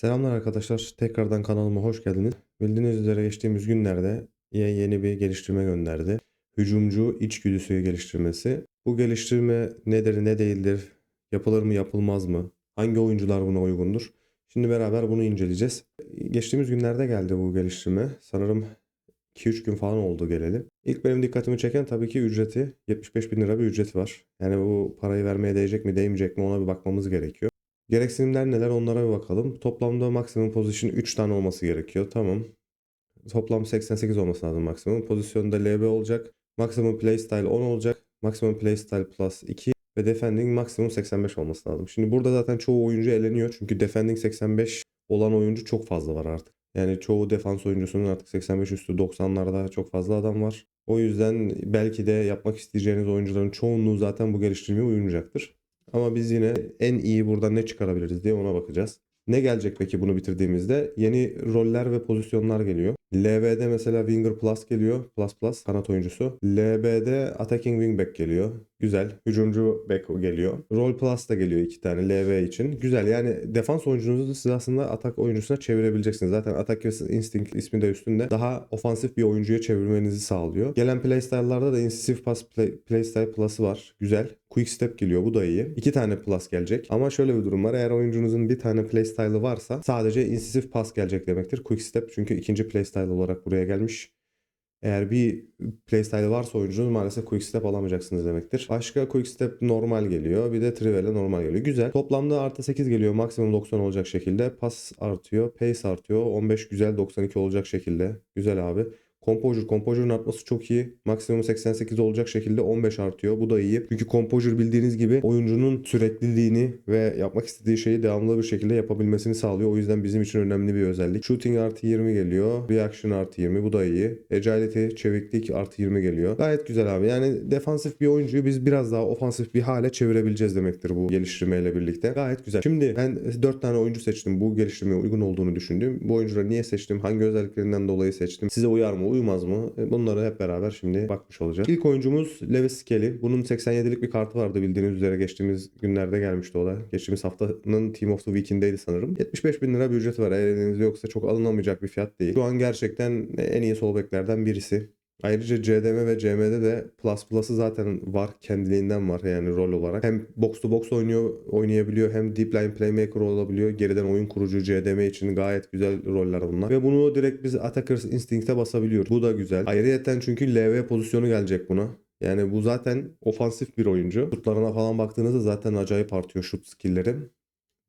Selamlar arkadaşlar. Tekrardan kanalıma hoş geldiniz. Bildiğiniz üzere geçtiğimiz günlerde EA yeni bir geliştirme gönderdi. Hücumcu içgüdüsü geliştirmesi. Bu geliştirme nedir, ne değildir? Yapılır mı, yapılmaz mı? Hangi oyuncular buna uygundur? Şimdi beraber bunu inceleyeceğiz. Geçtiğimiz günlerde geldi bu geliştirme. Sanırım 2-3 gün falan oldu geleli. İlk benim dikkatimi çeken tabii ki ücreti. 75 bin lira bir ücreti var. Yani bu parayı vermeye değecek mi, değmeyecek mi ona bir bakmamız gerekiyor. Gereksinimler neler onlara bir bakalım. Toplamda maksimum position 3 tane olması gerekiyor. Tamam. Toplam 88 olması lazım maksimum. Pozisyonda LB olacak. Maksimum playstyle 10 olacak. Maksimum playstyle plus 2 ve defending maksimum 85 olması lazım. Şimdi burada zaten çoğu oyuncu eleniyor. Çünkü defending 85 olan oyuncu çok fazla var artık. Yani çoğu defans oyuncusunun artık 85 üstü 90'larda çok fazla adam var. O yüzden belki de yapmak isteyeceğiniz oyuncuların çoğunluğu zaten bu geliştirmeye uyunacaktır. Ama biz yine en iyi buradan ne çıkarabiliriz diye ona bakacağız. Ne gelecek peki bunu bitirdiğimizde? Yeni roller ve pozisyonlar geliyor. LB'de mesela Winger Plus geliyor. Plus Plus kanat oyuncusu. LB'de Attacking Wingback geliyor. Güzel. Hücumcu back geliyor. Role Plus da geliyor iki tane LB için. Güzel yani defans oyuncunuzu siz aslında atak oyuncusuna çevirebileceksiniz. Zaten Attack Instinct ismi de üstünde. Daha ofansif bir oyuncuya çevirmenizi sağlıyor. Gelen playstyle'larda da Incisive Pass play, Playstyle Plus'ı var. Güzel. Quick Step geliyor. Bu da iyi. İki tane plus gelecek. Ama şöyle bir durum var. Eğer oyuncunuzun bir tane playstyle'ı varsa sadece Incisive Pass gelecek demektir. Quick Step çünkü ikinci playstyle olarak buraya gelmiş. Eğer bir playstyle varsa oyuncunuz maalesef quick step alamayacaksınız demektir. Başka quick step normal geliyor. Bir de trivela normal geliyor. Güzel. Toplamda artı 8 geliyor. Maksimum 90 olacak şekilde. Pas artıyor. Pace artıyor. 15 güzel 92 olacak şekilde. Güzel abi. Composure. Composure'un artması çok iyi. Maksimum 88 olacak şekilde 15 artıyor. Bu da iyi. Çünkü Composure bildiğiniz gibi oyuncunun sürekliliğini ve yapmak istediği şeyi devamlı bir şekilde yapabilmesini sağlıyor. O yüzden bizim için önemli bir özellik. Shooting artı 20 geliyor. Reaction artı 20. Bu da iyi. Agility, çeviklik artı 20 geliyor. Gayet güzel abi. Yani defansif bir oyuncuyu biz biraz daha ofansif bir hale çevirebileceğiz demektir bu geliştirmeyle birlikte. Gayet güzel. Şimdi ben 4 tane oyuncu seçtim. Bu geliştirmeye uygun olduğunu düşündüğüm. Bu oyuncuları niye seçtim? Hangi özelliklerinden dolayı seçtim? Size uyar mı? Uymaz mı? E, Bunları hep beraber şimdi bakmış olacağız. İlk oyuncumuz Lewis Skelly. Bunun 87'lik bir kartı vardı bildiğiniz üzere geçtiğimiz günlerde gelmişti o da. Geçtiğimiz haftanın Team of the Week'indeydi sanırım. 75 bin lira bir ücreti var. Eğer elinizde yoksa çok alınamayacak bir fiyat değil. Şu an gerçekten en iyi sol beklerden birisi. Ayrıca CDM ve CM'de de Plus Plus'ı zaten var. Kendiliğinden var yani rol olarak. Hem box to box oynuyor, oynayabiliyor hem deep line playmaker olabiliyor. Geriden oyun kurucu CDM için gayet güzel roller bunlar. Ve bunu direkt biz Attackers Instinct'e basabiliyoruz. Bu da güzel. Ayrıyeten çünkü LV pozisyonu gelecek buna. Yani bu zaten ofansif bir oyuncu. Şutlarına falan baktığınızda zaten acayip artıyor şut skill'leri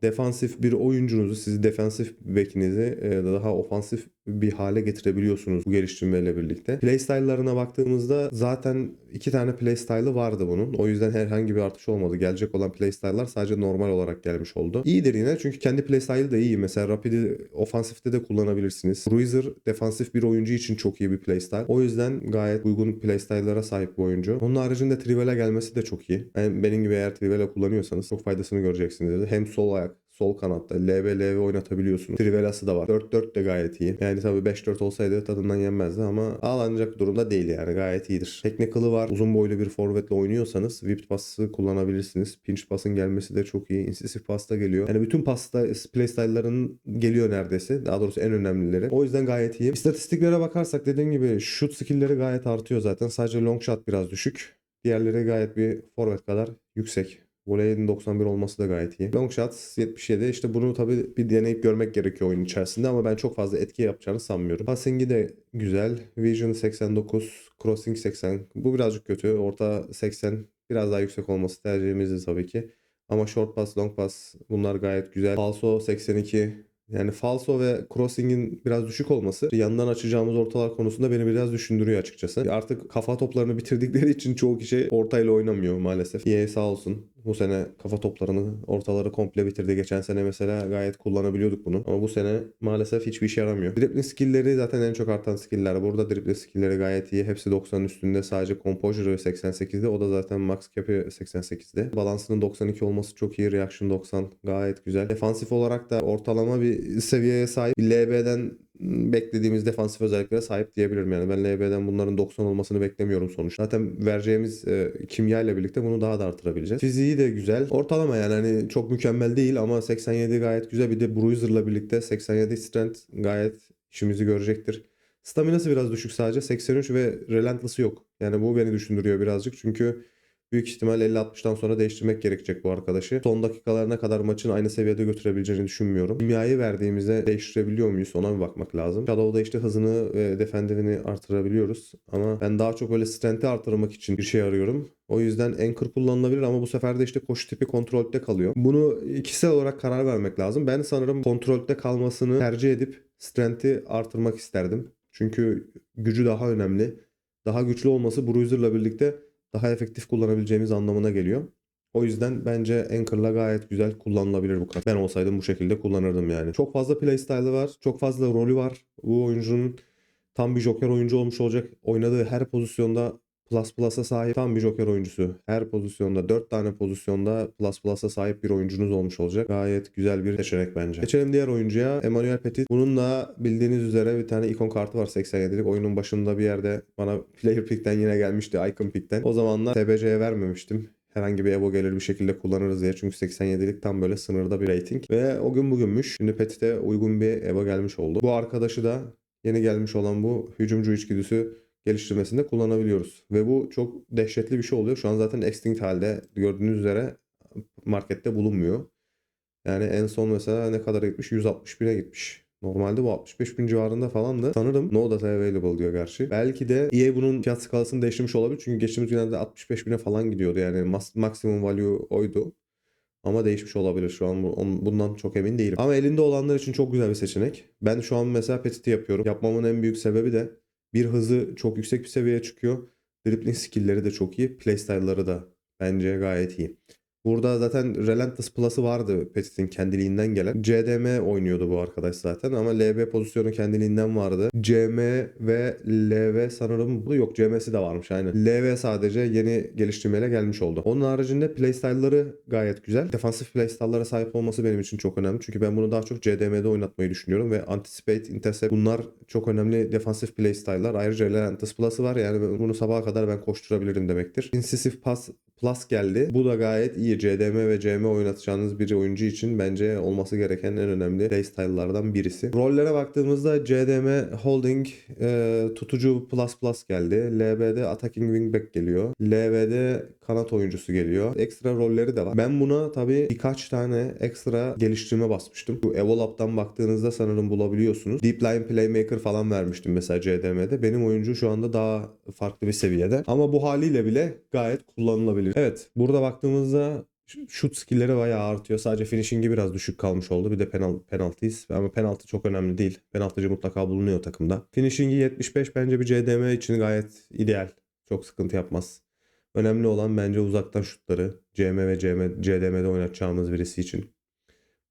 defansif bir oyuncunuzu, siz defansif bekinizi e, daha ofansif bir hale getirebiliyorsunuz bu geliştirmeyle birlikte. Playstyle'larına baktığımızda zaten iki tane playstyle'ı vardı bunun. O yüzden herhangi bir artış olmadı. Gelecek olan playstyle'lar sadece normal olarak gelmiş oldu. İyidir yine çünkü kendi playstyle'ı da iyi. Mesela Rapid'i ofansifte de kullanabilirsiniz. Bruiser defansif bir oyuncu için çok iyi bir playstyle. O yüzden gayet uygun playstyle'lara sahip bir oyuncu. Onun haricinde Trivela gelmesi de çok iyi. Yani benim gibi eğer Trivela kullanıyorsanız çok faydasını göreceksiniz. Hem sol ayak sol kanatta LB LV oynatabiliyorsunuz. Trivelası da var. 4-4 de gayet iyi. Yani tabii 5-4 olsaydı tadından yenmezdi ama ağlanacak durumda değil yani gayet iyidir. Technical'ı var. Uzun boylu bir forvetle oynuyorsanız whipped pass'ı kullanabilirsiniz. Pinch pass'ın gelmesi de çok iyi. Incisive pass da geliyor. Yani bütün pasta playstyle'ların geliyor neredeyse. Daha doğrusu en önemlileri. O yüzden gayet iyi. İstatistiklere bakarsak dediğim gibi shoot skill'leri gayet artıyor zaten. Sadece long shot biraz düşük. Diğerleri gayet bir forvet kadar yüksek. Voley'in 91 olması da gayet iyi. Long shot 77. İşte bunu tabii bir deneyip görmek gerekiyor oyun içerisinde ama ben çok fazla etki yapacağını sanmıyorum. Passing'i de güzel. Vision 89, Crossing 80. Bu birazcık kötü. Orta 80. Biraz daha yüksek olması tercihimizdi tabii ki. Ama short pass, long pass bunlar gayet güzel. Falso 82. Yani falso ve crossing'in biraz düşük olması yandan açacağımız ortalar konusunda beni biraz düşündürüyor açıkçası. Artık kafa toplarını bitirdikleri için çoğu kişi ortayla oynamıyor maalesef. EA sağ olsun bu sene kafa toplarını ortaları komple bitirdi. Geçen sene mesela gayet kullanabiliyorduk bunu. Ama bu sene maalesef hiçbir işe yaramıyor. Dribbling skill'leri zaten en çok artan skill'ler. Burada dribbling skill'leri gayet iyi. Hepsi 90'ın üstünde. Sadece composure 88'de. O da zaten max cap'i 88'de. Balansının 92 olması çok iyi. Reaction 90 gayet güzel. Defansif olarak da ortalama bir seviyeye sahip. LB'den beklediğimiz defansif özelliklere sahip diyebilirim. Yani ben LB'den bunların 90 olmasını beklemiyorum sonuçta. Zaten vereceğimiz e, kimya ile birlikte bunu daha da artırabileceğiz. Fiziği de güzel. Ortalama yani hani çok mükemmel değil ama 87 gayet güzel. Bir de Bruiser'la birlikte 87 strength gayet işimizi görecektir. Staminası biraz düşük sadece. 83 ve Relentless'ı yok. Yani bu beni düşündürüyor birazcık. Çünkü büyük ihtimal 50-60'tan sonra değiştirmek gerekecek bu arkadaşı. Son dakikalarına kadar maçın aynı seviyede götürebileceğini düşünmüyorum. Kimyayı verdiğimizde değiştirebiliyor muyuz ona bir bakmak lazım. Shadow'da işte hızını ve defendivini artırabiliyoruz. Ama ben daha çok böyle strength'i artırmak için bir şey arıyorum. O yüzden Anchor kullanılabilir ama bu sefer de işte koşu tipi kontrolde kalıyor. Bunu ikisel olarak karar vermek lazım. Ben sanırım kontrolde kalmasını tercih edip strength'i artırmak isterdim. Çünkü gücü daha önemli. Daha güçlü olması Bruiser'la birlikte daha efektif kullanabileceğimiz anlamına geliyor. O yüzden bence Anchor'la gayet güzel kullanılabilir bu kart. Ben olsaydım bu şekilde kullanırdım yani. Çok fazla playstyle'ı var. Çok fazla rolü var. Bu oyuncunun tam bir joker oyuncu olmuş olacak. Oynadığı her pozisyonda plus plus'a sahip tam bir joker oyuncusu. Her pozisyonda 4 tane pozisyonda plus plus'a sahip bir oyuncunuz olmuş olacak. Gayet güzel bir seçenek bence. Geçelim diğer oyuncuya. Emmanuel Petit. Bunun da bildiğiniz üzere bir tane ikon kartı var 87'lik. Oyunun başında bir yerde bana player pick'ten yine gelmişti. Icon pick'ten. O zamanlar TBC'ye vermemiştim herhangi bir Evo gelir bir şekilde kullanırız diye. Çünkü 87'lik tam böyle sınırda bir rating. Ve o gün bugünmüş. Şimdi Petit'e uygun bir Evo gelmiş oldu. Bu arkadaşı da yeni gelmiş olan bu hücumcu içgüdüsü geliştirmesinde kullanabiliyoruz. Ve bu çok dehşetli bir şey oluyor. Şu an zaten extinct halde gördüğünüz üzere markette bulunmuyor. Yani en son mesela ne kadar gitmiş? 160 bine gitmiş. Normalde bu 65 bin civarında falandı. Sanırım no data available diyor gerçi. Belki de EA bunun fiyat skalasını değiştirmiş olabilir. Çünkü geçtiğimiz günlerde 65 bine falan gidiyordu. Yani maksimum value oydu. Ama değişmiş olabilir şu an bundan çok emin değilim. Ama elinde olanlar için çok güzel bir seçenek. Ben şu an mesela Petit'i yapıyorum. Yapmamın en büyük sebebi de bir hızı çok yüksek bir seviyeye çıkıyor. Dribbling skill'leri de çok iyi. Playstyle'ları da bence gayet iyi. Burada zaten Relentless Plus'ı vardı Petit'in kendiliğinden gelen. CDM oynuyordu bu arkadaş zaten ama LB pozisyonu kendiliğinden vardı. CM ve LV sanırım bu yok CM'si de varmış aynen. LV sadece yeni geliştirmeyle gelmiş oldu. Onun haricinde playstyle'ları gayet güzel. Defansif playstyle'lara sahip olması benim için çok önemli. Çünkü ben bunu daha çok CDM'de oynatmayı düşünüyorum ve Anticipate, Intercept bunlar çok önemli defansif playstyle'lar. Ayrıca Relentless Plus'ı var yani bunu sabaha kadar ben koşturabilirim demektir. Incisive Pass Plus geldi. Bu da gayet iyi. CDM ve CM oynatacağınız bir oyuncu için bence olması gereken en önemli playstyle'lardan birisi. Rollere baktığımızda CDM Holding e, tutucu plus plus geldi. LB'de Attacking Wingback geliyor. LB'de kanat oyuncusu geliyor. Ekstra rolleri de var. Ben buna tabii birkaç tane ekstra geliştirme basmıştım. Bu Evolab'dan baktığınızda sanırım bulabiliyorsunuz. Deep Line Playmaker falan vermiştim mesela CDM'de. Benim oyuncu şu anda daha farklı bir seviyede. Ama bu haliyle bile gayet kullanılabilir. Evet burada baktığımızda şut skill'leri bayağı artıyor. Sadece finishing'i biraz düşük kalmış oldu. Bir de penal penaltıyız. Ama penaltı çok önemli değil. Penaltıcı mutlaka bulunuyor takımda. Finishing'i 75 bence bir CDM için gayet ideal. Çok sıkıntı yapmaz. Önemli olan bence uzaktan şutları. CM ve CM, CDM'de oynatacağımız birisi için.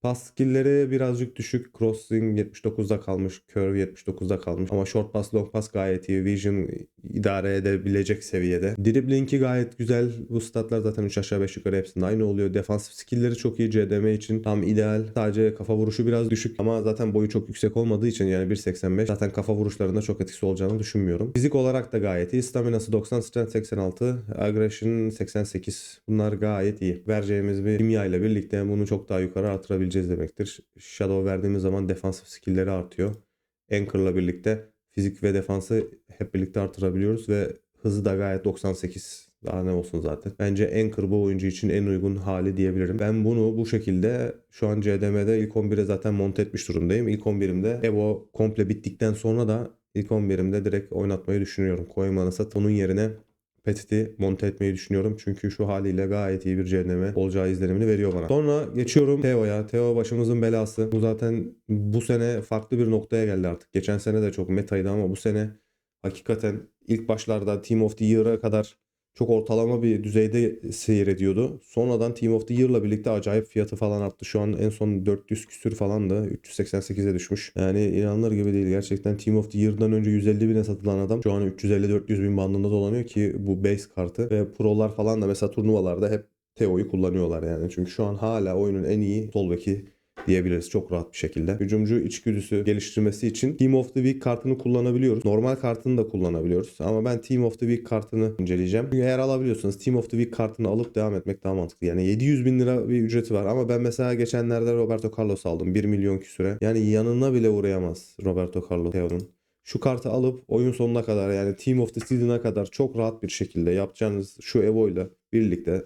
Pas skill'leri birazcık düşük. Crossing 79'da kalmış. Curve 79'da kalmış. Ama short pass, long pass gayet iyi. Vision idare edebilecek seviyede. Dribbling'i gayet güzel. Bu statlar zaten 3 aşağı 5 yukarı hepsinde aynı oluyor. Defansif skill'leri çok iyi. CDM için tam ideal. Sadece kafa vuruşu biraz düşük. Ama zaten boyu çok yüksek olmadığı için yani 1.85 zaten kafa vuruşlarında çok etkisi olacağını düşünmüyorum. Fizik olarak da gayet iyi. Staminası 90, strength 86, aggression 88. Bunlar gayet iyi. Vereceğimiz bir kimya ile birlikte bunu çok daha yukarı artırabileceğiz demektir. Shadow verdiğimiz zaman defansif skill'leri artıyor. Anchor'la birlikte fizik ve defansı hep birlikte artırabiliyoruz ve hızı da gayet 98. Daha ne olsun zaten. Bence Anchor bu oyuncu için en uygun hali diyebilirim. Ben bunu bu şekilde şu an CDM'de ilk 11'e zaten monte etmiş durumdayım. İlk 11'imde Evo komple bittikten sonra da ilk 11'imde direkt oynatmayı düşünüyorum. Koymanı sat. Onun yerine Petit'i monte etmeyi düşünüyorum. Çünkü şu haliyle gayet iyi bir CDM olacağı izlenimini veriyor bana. Sonra geçiyorum Teo'ya. Teo başımızın belası. Bu zaten bu sene farklı bir noktaya geldi artık. Geçen sene de çok metaydı ama bu sene hakikaten ilk başlarda Team of the Year'a kadar çok ortalama bir düzeyde seyrediyordu. Sonradan Team of the Year'la birlikte acayip fiyatı falan arttı. Şu an en son 400 küsür falandı. 388'e düşmüş. Yani inanılır gibi değil. Gerçekten Team of the Year'dan önce 150 bine satılan adam şu an 350-400 bin bandında dolanıyor ki bu base kartı ve prolar falan da mesela turnuvalarda hep Teo'yu kullanıyorlar yani. Çünkü şu an hala oyunun en iyi sol diyebiliriz çok rahat bir şekilde. Hücumcu içgüdüsü geliştirmesi için Team of the Week kartını kullanabiliyoruz. Normal kartını da kullanabiliyoruz. Ama ben Team of the Week kartını inceleyeceğim. Çünkü eğer alabiliyorsanız Team of the Week kartını alıp devam etmek daha mantıklı. Yani 700 bin lira bir ücreti var ama ben mesela geçenlerde Roberto Carlos aldım. 1 milyon küsüre. Yani yanına bile uğrayamaz Roberto Carlos Teo'nun. Şu kartı alıp oyun sonuna kadar yani Team of the Season'a kadar çok rahat bir şekilde yapacağınız şu Evo ile birlikte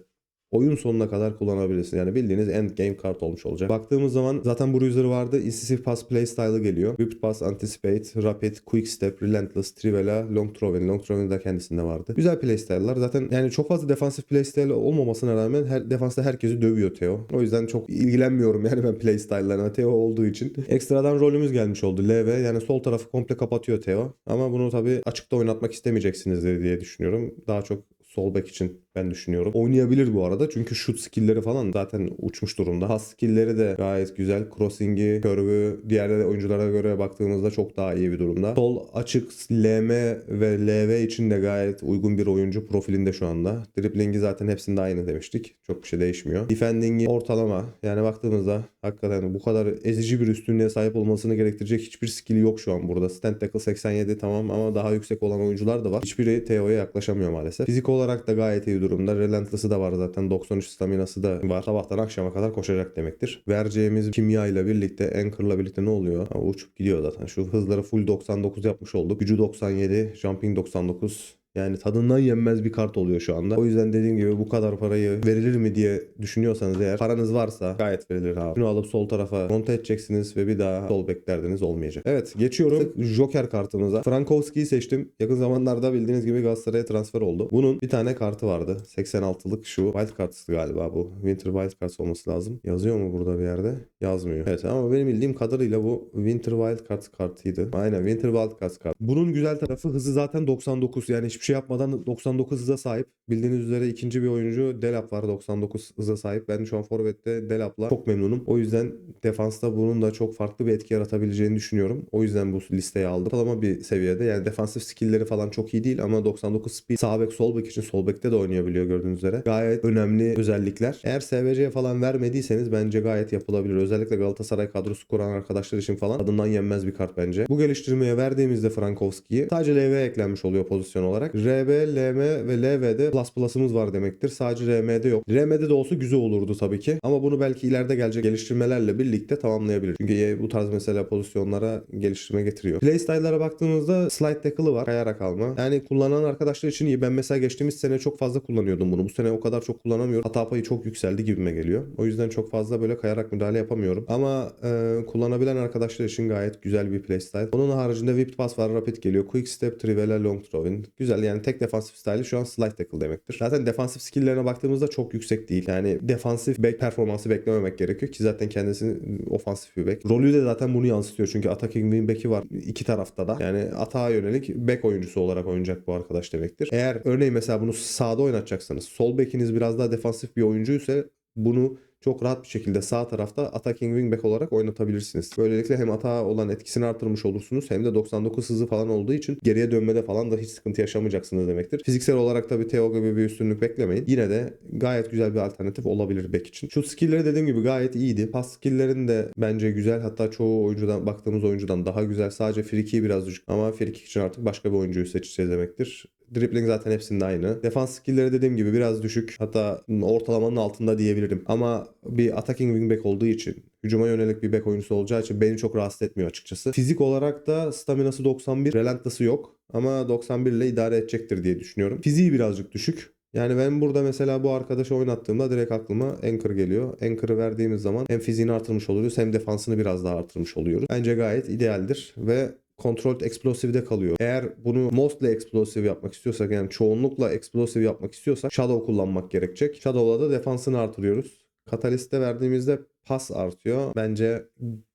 oyun sonuna kadar kullanabilirsiniz. Yani bildiğiniz end game kart olmuş olacak. Baktığımız zaman zaten bu user vardı. Incisive Pass Playstyle'ı geliyor. Whipped Pass, Anticipate, Rapid, Quick Step, Relentless, Trivela, Long Throw. Long Throwing da kendisinde vardı. Güzel playstyle'lar. Zaten yani çok fazla defansif playstyle olmamasına rağmen her defansta herkesi dövüyor Teo. O yüzden çok ilgilenmiyorum yani ben playstyle'larına Teo olduğu için. Ekstradan rolümüz gelmiş oldu. LV yani sol tarafı komple kapatıyor Teo. Ama bunu tabii açıkta oynatmak istemeyeceksinizdir diye düşünüyorum. Daha çok sol back için ben düşünüyorum. Oynayabilir bu arada çünkü shoot skill'leri falan zaten uçmuş durumda. Pas skill'leri de gayet güzel. Crossing'i, curve'ü diğer oyunculara göre baktığımızda çok daha iyi bir durumda. Sol açık LM ve LV için de gayet uygun bir oyuncu profilinde şu anda. Dribbling'i zaten hepsinde aynı demiştik. Çok bir şey değişmiyor. Defending'i ortalama. Yani baktığımızda hakikaten bu kadar ezici bir üstünlüğe sahip olmasını gerektirecek hiçbir skill yok şu an burada. Stand tackle 87 tamam ama daha yüksek olan oyuncular da var. Hiçbiri TO'ya yaklaşamıyor maalesef. Fizik olarak da gayet iyi durumda. Relentless'ı da var zaten. 93 staminası da var. Sabahtan akşama kadar koşacak demektir. Vereceğimiz kimya ile birlikte Anchor'la birlikte ne oluyor? Ha, uçup gidiyor zaten. Şu hızları full 99 yapmış olduk. Gücü 97, jumping 99. Yani tadından yenmez bir kart oluyor şu anda. O yüzden dediğim gibi bu kadar parayı verilir mi diye düşünüyorsanız eğer paranız varsa gayet verilir abi. Şunu alıp sol tarafa monte edeceksiniz ve bir daha sol bek derdiniz olmayacak. Evet geçiyorum Joker kartımıza. Frankowski'yi seçtim. Yakın zamanlarda bildiğiniz gibi Galatasaray'a transfer oldu. Bunun bir tane kartı vardı. 86'lık şu wild kartı galiba bu. Winter wild card olması lazım. Yazıyor mu burada bir yerde? Yazmıyor. Evet ama benim bildiğim kadarıyla bu Winter wild card kartıydı. Aynen Winter wild card kart. Bunun güzel tarafı hızı zaten 99 yani hiçbir şey yapmadan 99 hıza sahip. Bildiğiniz üzere ikinci bir oyuncu Delap var 99 hıza sahip. Ben şu an Forvet'te Delap'la çok memnunum. O yüzden defansta bunun da çok farklı bir etki yaratabileceğini düşünüyorum. O yüzden bu listeye aldım. Ortalama bir seviyede. Yani defansif skill'leri falan çok iyi değil ama 99 speed sağ bek sol bek için sol bekte de oynayabiliyor gördüğünüz üzere. Gayet önemli özellikler. Eğer SVC falan vermediyseniz bence gayet yapılabilir. Özellikle Galatasaray kadrosu kuran arkadaşlar için falan adından yenmez bir kart bence. Bu geliştirmeye verdiğimizde Frankowski'yi sadece LV eklenmiş oluyor pozisyon olarak. RB, LM ve LV'de plus plus'ımız var demektir. Sadece RM'de yok. RM'de de olsa güzel olurdu tabii ki. Ama bunu belki ileride gelecek geliştirmelerle birlikte tamamlayabilir. Çünkü bu tarz mesela pozisyonlara geliştirme getiriyor. Playstyle'lara baktığımızda slide tackle'ı var. Kayarak alma. Yani kullanan arkadaşlar için iyi. Ben mesela geçtiğimiz sene çok fazla kullanıyordum bunu. Bu sene o kadar çok kullanamıyorum. Hata payı çok yükseldi gibime geliyor. O yüzden çok fazla böyle kayarak müdahale yapamıyorum. Ama e, kullanabilen arkadaşlar için gayet güzel bir playstyle. Onun haricinde whipped pass var. Rapid geliyor. Quick step, trivela, long throwing. Güzel yani tek defansif style'i şu an slide tackle demektir. Zaten defansif skill'lerine baktığımızda çok yüksek değil. Yani defansif back performansı beklememek gerekiyor ki zaten kendisi ofansif bir back. Rolü de zaten bunu yansıtıyor çünkü attacking wing back'i var iki tarafta da. Yani atağa yönelik back oyuncusu olarak oynayacak bu arkadaş demektir. Eğer örneğin mesela bunu sağda oynatacaksanız sol back'iniz biraz daha defansif bir oyuncuysa bunu çok rahat bir şekilde sağ tarafta attacking wingback olarak oynatabilirsiniz. Böylelikle hem atağa olan etkisini artırmış olursunuz hem de 99 hızı falan olduğu için geriye dönmede falan da hiç sıkıntı yaşamayacaksınız demektir. Fiziksel olarak tabii Theo gibi bir üstünlük beklemeyin. Yine de gayet güzel bir alternatif olabilir back için. Şu skill'leri dediğim gibi gayet iyiydi. Pas skill'lerin de bence güzel. Hatta çoğu oyuncudan baktığımız oyuncudan daha güzel. Sadece free biraz düşük ama free için artık başka bir oyuncuyu seçeceğiz demektir. Dribbling zaten hepsinde aynı. Defans skill'leri dediğim gibi biraz düşük. Hatta ortalamanın altında diyebilirim. Ama bir attacking wingback olduğu için hücuma yönelik bir back oyuncusu olacağı için beni çok rahatsız etmiyor açıkçası. Fizik olarak da staminası 91, relentless'ı yok. Ama 91 ile idare edecektir diye düşünüyorum. Fiziği birazcık düşük. Yani ben burada mesela bu arkadaşı oynattığımda direkt aklıma Anchor geliyor. Anchor'ı verdiğimiz zaman hem fiziğini artırmış oluyoruz hem defansını biraz daha artırmış oluyoruz. Bence gayet idealdir ve Controlled Explosive'de kalıyor. Eğer bunu mostly explosive yapmak istiyorsak yani çoğunlukla explosive yapmak istiyorsak Shadow kullanmak gerekecek. Shadow'la da defansını artırıyoruz. Katalist'te verdiğimizde pas artıyor. Bence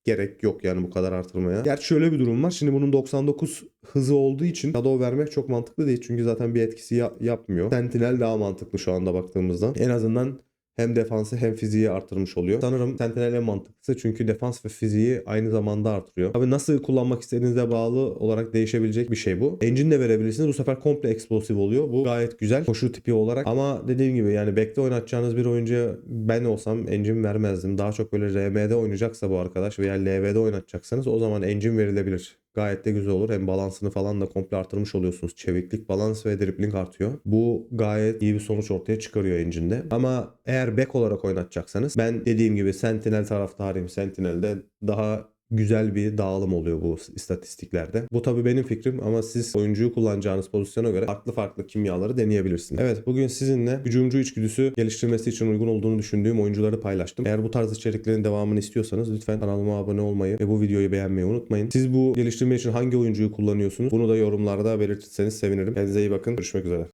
gerek yok yani bu kadar artırmaya. Gerçi şöyle bir durum var. Şimdi bunun 99 hızı olduğu için Shadow vermek çok mantıklı değil. Çünkü zaten bir etkisi ya- yapmıyor. Sentinel daha mantıklı şu anda baktığımızda. En azından hem defansı hem fiziği artırmış oluyor. Sanırım Sentinel en mantıklısı çünkü defans ve fiziği aynı zamanda artırıyor. Tabii nasıl kullanmak istediğinize bağlı olarak değişebilecek bir şey bu. Engine de verebilirsiniz. Bu sefer komple eksplosif oluyor. Bu gayet güzel. Koşu tipi olarak ama dediğim gibi yani back'te oynatacağınız bir oyuncuya ben olsam engine vermezdim. Daha çok böyle RM'de oynayacaksa bu arkadaş veya LV'de oynatacaksanız o zaman engine verilebilir. Gayet de güzel olur. Hem balansını falan da komple artırmış oluyorsunuz. Çeviklik, balans ve dribbling artıyor. Bu gayet iyi bir sonuç ortaya çıkarıyor engine'de. Ama eğer back olarak oynatacaksanız ben dediğim gibi Sentinel taraftarıyım. Sentinel'de daha güzel bir dağılım oluyor bu istatistiklerde. Bu tabii benim fikrim ama siz oyuncuyu kullanacağınız pozisyona göre farklı farklı kimyaları deneyebilirsiniz. Evet bugün sizinle hücumcu içgüdüsü geliştirmesi için uygun olduğunu düşündüğüm oyuncuları paylaştım. Eğer bu tarz içeriklerin devamını istiyorsanız lütfen kanalıma abone olmayı ve bu videoyu beğenmeyi unutmayın. Siz bu geliştirme için hangi oyuncuyu kullanıyorsunuz? Bunu da yorumlarda belirtirseniz sevinirim. Kendinize iyi bakın. Görüşmek üzere.